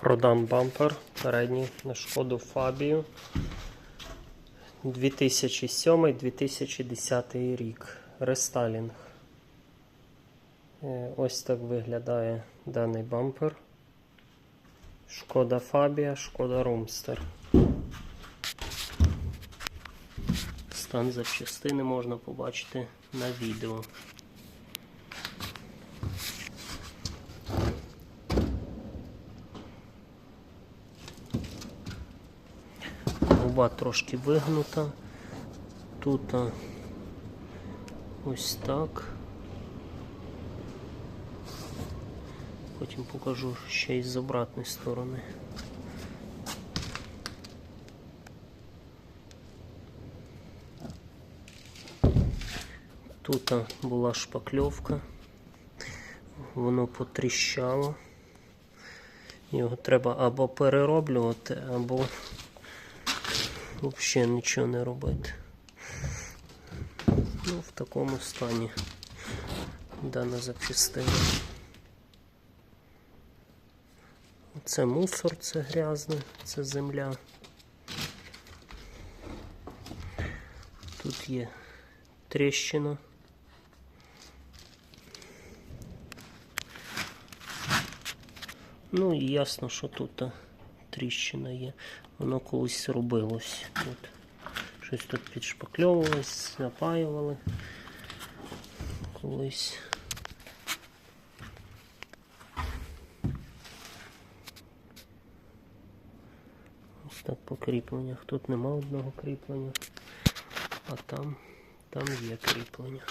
Продам бампер передній на шкоду Фабію 2007-2010 рік. Рестайлінг. Е, Ось так виглядає даний бампер. Шкода Фабія, шкода Румстер. Стан запчастини можна побачити на відео. Губа трошки вигнута. Тут ось так. Потім покажу ще й з обратної сторони. Тут була шпакльовка, воно потріщало. Його треба або перероблювати, або взагалі нічого не робити. Ну, в такому стані дана запчастина. Це мусор, це грязне, це земля. Тут є тріщина. Ну і ясно, що тут тріщина є. Воно колись робилось тут. Щось тут підшпакльовувалось, запаювали колись. Ось так по кріпленнях. Тут нема одного кріплення, а там, там є кріплення.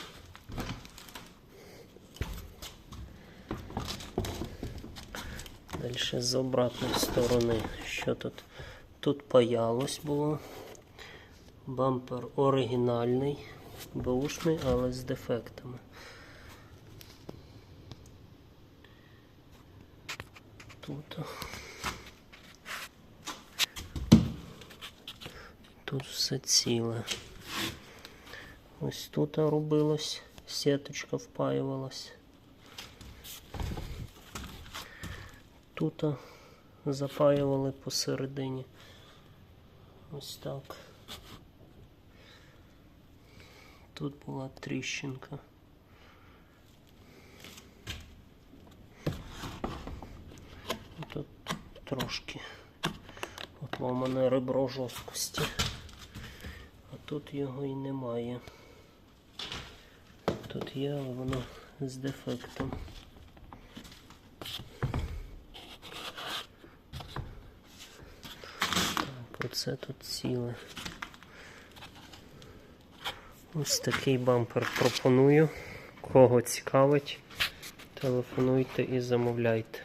Далі з обратної сторони. Що тут? Тут паялось було. Бампер оригінальний, беушний, але з дефектами. Тут. Тут все ціле. Ось тут робилось, сіточка впаювалась. Тут запаювали посередині. Ось так. Тут була тріщинка. Тут трошки отломане ребро жорсткості. А тут його і немає. Тут є, але воно з дефектом. Оце тут ціле. Ось такий бампер пропоную. Кого цікавить, телефонуйте і замовляйте.